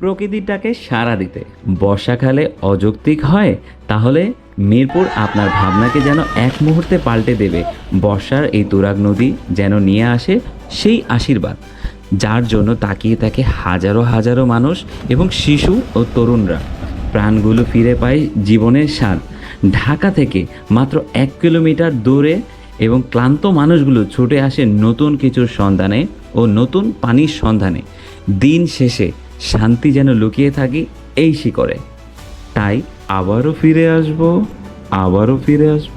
প্রকৃতিটাকে সাড়া দিতে। বর্ষাকালে অযৌক্তিক হয়, তাহলে মিরপুর আপনার ভাবনাকে যেন এক মুহূর্তে পাল্টে দেবে। বর্ষার এই তুরাগ নদী যেন নিয়ে আসে সেই আশীর্বাদ, যার জন্য তাকিয়ে থাকে হাজারো হাজারো মানুষ এবং শিশু ও তরুণরা। প্রাণগুলো ফিরে পায় জীবনের স্বাদ। ঢাকা থেকে মাত্র এক কিলোমিটার দূরে এবং ক্লান্ত মানুষগুলো ছুটে আসে নতুন কিছুর সন্ধানে ও নতুন পানির সন্ধানে। দিন শেষে শান্তি যেন লুকিয়ে থাকি, এই শিকড়ে। তাই আবারও ফিরে আসব, আবারও ফিরে আসব,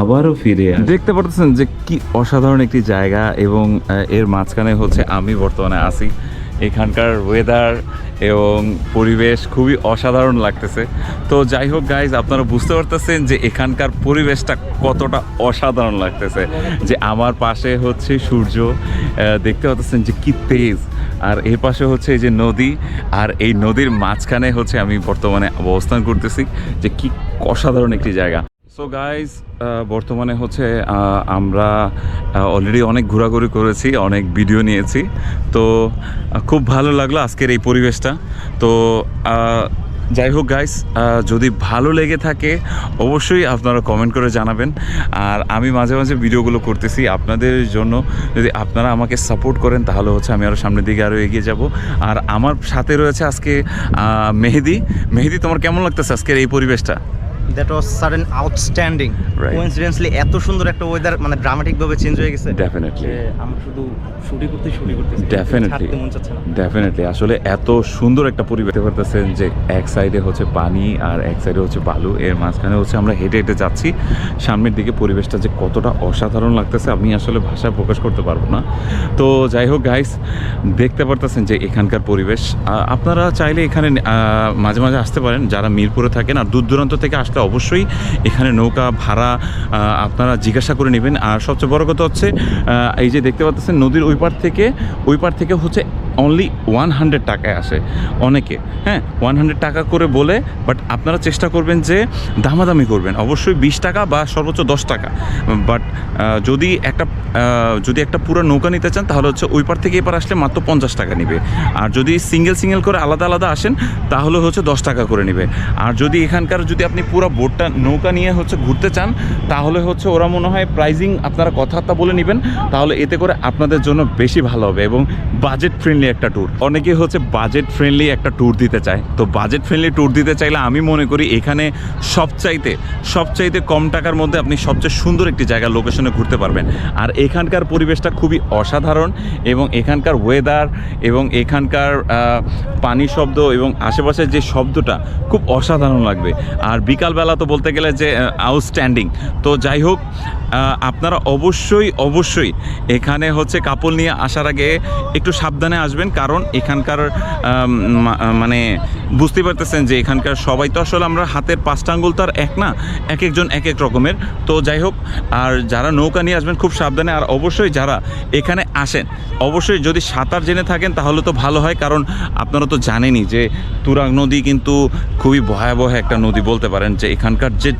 আবারও ফিরে দেখতে পারতেছেন যে কি অসাধারণ একটি জায়গা এবং এর মাঝখানে হচ্ছে আমি বর্তমানে আছি। এখানকার ওয়েদার এবং পরিবেশ খুবই অসাধারণ লাগতেছে। তো যাই হোক গাইজ আপনারা বুঝতে পারতেছেন যে এখানকার পরিবেশটা কতটা অসাধারণ লাগতেছে। যে আমার পাশে হচ্ছে সূর্য দেখতে পাচ্ছেন যে কি তেজ আর এর পাশে হচ্ছে এই যে নদী, আর এই নদীর মাঝখানে হচ্ছে আমি বর্তমানে অবস্থান করতেছি যে কি অসাধারণ একটি জায়গা। সো গাইজ বর্তমানে হচ্ছে আমরা অলরেডি অনেক ঘোরাঘুরি করেছি, অনেক ভিডিও নিয়েছি। তো খুব ভালো লাগল আজকের এই পরিবেশটা। তো যাই হোক গাইস যদি ভালো লেগে থাকে, অবশ্যই আপনারা কমেন্ট করে জানাবেন। আর আমি মাঝে মাঝে ভিডিওগুলো করতেছি আপনাদের জন্য। যদি আপনারা আমাকে সাপোর্ট করেন, তাহলে হচ্ছে আমি আরও সামনের দিকে আরও এগিয়ে যাব। আর আমার সাথে রয়েছে আজকে মেহেদি। মেহেদি, তোমার কেমন লাগতেছে আজকের এই পরিবেশটা? That was sudden outstanding Right. Coincidentally এত সুন্দর একটা ওয়েদার মানে ড্রামাটিক ভাবে চেঞ্জ হয়ে গেছে। ডেফিনেটলি আমরা শুধু শুটি করতে শুটি করতেছি না। ডেফিনেটলি আসলে এত সুন্দর একটা পরিবেশ দেখতে পারতেছেন যে এক সাইডে হচ্ছে পানি আর এক সাইডে হচ্ছে বালু। এর মাঝখানে হচ্ছে আমরা হেঁটে হেঁটে যাচ্ছি। সামনের দিকে পরিবেশটা যে কতটা অসাধারণ লাগতেছে আমি আসলে ভাষায় প্রকাশ করতে পারব না। তো যাই হোক গাইস দেখতে পারতেছেন যে এখানকার পরিবেশ। আপনারা চাইলে এখানে মাঝে মাঝে আসতে পারেন। যারা মিরপুরে থাকেন আর দূর দূরান্ত থেকে আসলে অবশ্যই এখানে নৌকা, ভাড়া আপনারা জিজ্ঞাসা করে নেবেন। আর সবচেয়ে বড় কথা হচ্ছে এই যে দেখতে পাচ্ছেন নদীর ওই পার থেকে, ওই পার থেকে হচ্ছে অনলি ওয়ান হান্ড্রেড টাকায় আসে অনেকে। হ্যাঁ ওয়ান হান্ড্রেড টাকা করে বলে বাট আপনারা চেষ্টা করবেন যে দামাদামি করবেন। অবশ্যই বিশ টাকা বা সর্বোচ্চ দশ টাকা। বাট যদি একটা যদি একটা পুরো নৌকা নিতে চান, তাহলে হচ্ছে ওই পার থেকে এপার আসলে মাত্র পঞ্চাশ টাকা নিবে। আর যদি সিঙ্গেল সিঙ্গেল করে আলাদা আলাদা আসেন, তাহলে হচ্ছে দশ টাকা করে নিবে। আর যদি এখানকার যদি আপনি পুরো বোটটা নৌকা নিয়ে হচ্ছে ঘুরতে চান, তাহলে হচ্ছে ওরা মনে হয় প্রাইজিং আপনারা কথাবার্তা বলে নেবেন, তাহলে এতে করে আপনাদের জন্য বেশি ভালো হবে এবং বাজেট ফ্রেন্ডলি একটা ট্যুর অনেকেই হচ্ছে বাজেট ফ্রেন্ডলি একটা ট্যুর দিতে চায়। তো বাজেট ফ্রেন্ডলি ট্যুর দিতে চাইলে আমি মনে করি এখানে সবচাইতে সবচাইতে কম টাকার মধ্যে আপনি সবচেয়ে সুন্দর একটি জায়গা লোকেশনে ঘুরতে পারবেন। আর এখানকার পরিবেশটা খুবই অসাধারণ এবং এখানকার ওয়েদার এবং এখানকার পানি শব্দ এবং আশেপাশের যে শব্দটা খুব অসাধারণ লাগবে। আর বিকালবেলা তো বলতে গেলে যে আউটস্ট্যান্ডিং তো যাই হোক আপনারা অবশ্যই অবশ্যই এখানে হচ্ছে কাপড় নিয়ে আসার আগে একটু সাবধানে আসবেন, কারণ এখানকার মানে বুঝতে পারতেছেন যে এখানকার সবাই তো আসলে আমরা হাতের পাঁচটা আঙ্গুল তো আর এক না এক একজন এক এক রকমের। তো যাই হোক, আর যারা নৌকা নিয়ে আসবেন খুব সাবধানে, আর অবশ্যই যারা এখানে আসেন, অবশ্যই যদি সাঁতার জেনে থাকেন তাহলে তো ভালো হয়, কারণ আপনারা তো জানেনই যে তুরাগ নদী কিন্তু খুবই ভয়াবহ একটা নদী বলতে পারেন যে এখানকার যে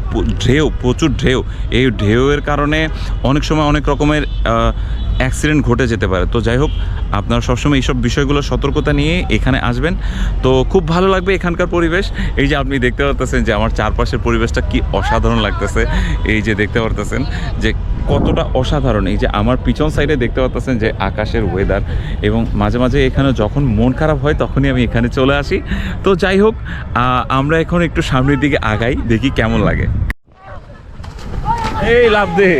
ঢেউ, প্রচুর ঢেউ, এই ঢেউয়ের কারণে অনেক সময় অনেক রকমের অ্যাক্সিডেন্ট ঘটে যেতে পারে। তো যাই হোক, আপনারা সবসময় এইসব বিষয়গুলো সতর্কতা নিয়ে এখানে আসবেন। তো খুব ভালো লাগবে এখানকার পরিবেশ। এই যে আপনি দেখতে পারতেছেন যে আমার চারপাশের পরিবেশটা কি অসাধারণ লাগতেছে। এই যে দেখতে পারতেছেন যে কতটা অসাধারণ। এই যে আমার পিছন সাইডে দেখতে পাচ্ছেন যে আকাশের ওয়েদার এবং মাঝে মাঝে এখানে যখন মন খারাপ হয় তখনই আমি এখানে চলে আসি। তো যাই হোক আমরা এখন একটু সামনের দিকে আগাই, দেখি কেমন লাগে। এই লাভ দে।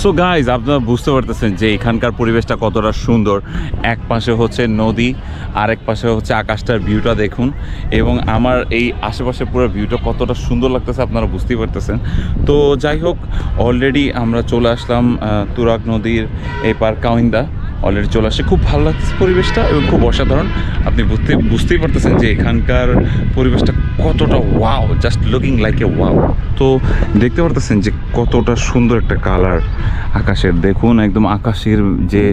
সো গাইজ আপনারা বুঝতে পারতেছেন যে এখানকার পরিবেশটা কতটা সুন্দর। এক পাশে হচ্ছে নদী, আরেক পাশে হচ্ছে আকাশটার ভিউটা দেখুন। এবং আমার এই আশেপাশে পুরো ভিউটা কতটা সুন্দর লাগতেছে আপনারা বুঝতেই পারতেছেন। তো যাই হোক অলরেডি আমরা চলে আসলাম তুরাগ নদীর এই পার কাউইন্দা অলরেডি চলে আসে। খুব ভালো লাগছে পরিবেশটা এবং খুব অসাধারণ। আপনি বুঝতে বুঝতেই পারতেছেন যে এখানকার পরিবেশটা কতটা wow just looking like a wow তো দেখতে পারতেছেন যে কতটা সুন্দর একটা কালার আকাশের। দেখুন একদম আকাশের যে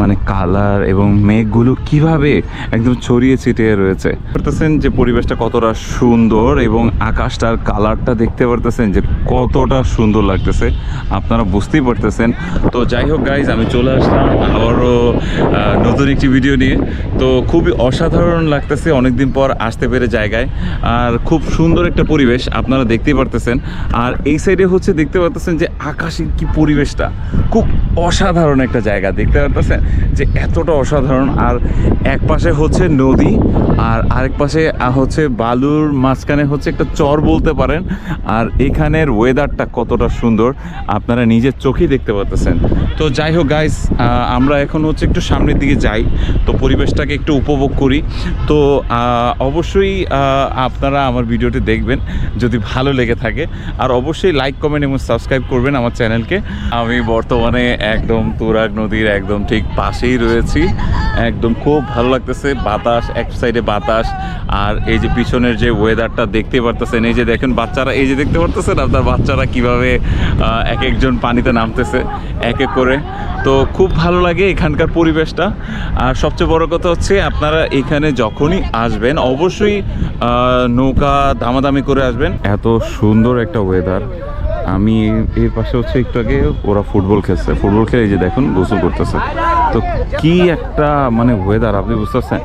মানে কালার এবং মেঘগুলো কীভাবে একদম ছড়িয়ে ছিটিয়ে রয়েছে। পারতেছেন যে পরিবেশটা কতটা সুন্দর এবং আকাশটার কালারটা দেখতে পারতেছেন যে কতটা সুন্দর লাগতেছে। আপনারা বুঝতেই পারতেছেন। তো যাই হোক গাইজ আমি চলে আসলাম আবারও নতুন একটি ভিডিও নিয়ে। তো খুবই অসাধারণ লাগতেছে অনেকদিন পর আসতে পেরে জায়গায়। আর খুব সুন্দর একটা পরিবেশ আপনারা দেখতেই পারতেছেন। আর এই সাইডে হচ্ছে দেখতে পারতেছেন যে আকাশের কি পরিবেশটা। খুব অসাধারণ একটা জায়গা দেখতে পারতেছেন? যে এতটা অসাধারণ। আর এক পাশে হচ্ছে নদী আর আরেক পাশে হচ্ছে বালুর মাঝখানে হচ্ছে একটা চর বলতে পারেন। আর এখানের ওয়েদারটা কতটা সুন্দর আপনারা নিজের চোখেই দেখতে পাচ্ছেন তো যাই হোক গাইস আমরা এখন হচ্ছে একটু সামনের দিকে যাই। তো পরিবেশটাকে একটু উপভোগ করি। তো অবশ্যই আহ, আপনারা আমার ভিডিওটি দেখবেন যদি ভালো লেগে থাকে। আর অবশ্যই লাইক কমেন্ট এবং সাবস্ক্রাইব করবেন আমার চ্যানেলকে। আমি বর্তমানে একদম তুরাগ নদীর একদম ঠিক পাশেই রয়েছি। একদম খুব ভালো লাগতেছে, বাতাস, এক সাইডে বাতাস। আর এই যে পিছনের যে ওয়েদারটা দেখতে পারতেছেন, এই যে দেখেন বাচ্চারা, এই যে দেখতে পারতেছেন আপনার বাচ্চারা কীভাবে এক একজন পানিতে নামতেছে, এক এক করে। তো খুব ভালো লাগে এখানকার পরিবেশটা। আর সবচেয়ে বড় কথা হচ্ছে, আপনারা এখানে যখনই আসবেন, অবশ্যই নৌকা দামাদামি করে আসবেন। এত সুন্দর একটা ওয়েদার আমি এর পাশে হচ্ছে একটু আগে ওরা ফুটবল খেলছে। ফুটবল খেলে যে দেখুন, গোসল করতেছে। তো কি একটা মানে ওয়েদার আপনি বুঝতে পারছেন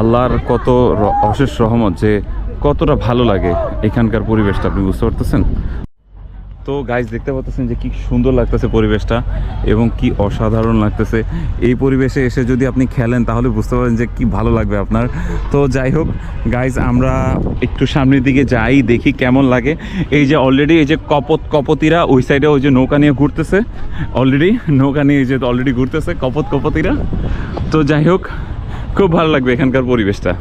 আল্লাহর কত অশেষ রহমত যে কতটা ভালো লাগে এখানকার পরিবেশটা, আপনি বুঝতে পারতেছেন? তো গাইজ দেখতে পাচ্ছেন যে কি সুন্দর লাগতেছে পরিবেশটা এবং কি অসাধারণ লাগতেছে। এই পরিবেশে এসে যদি আপনি খেলেন, তাহলে বুঝতে পারেন যে কি ভালো লাগবে আপনার। তো যাই হোক গাইজ আমরা একটু সামনের দিকে যাই, দেখি কেমন লাগে। এই যে অলরেডি এই যে কপত কপতিরা ওই সাইডে ওই যে নৌকা নিয়ে ঘুরতেছে। অলরেডি নৌকা নিয়ে যে অলরেডি ঘুরতেছে কপত কপতিরা। তো যাই হোক, খুব ভালো লাগবে এখানকার পরিবেশটা।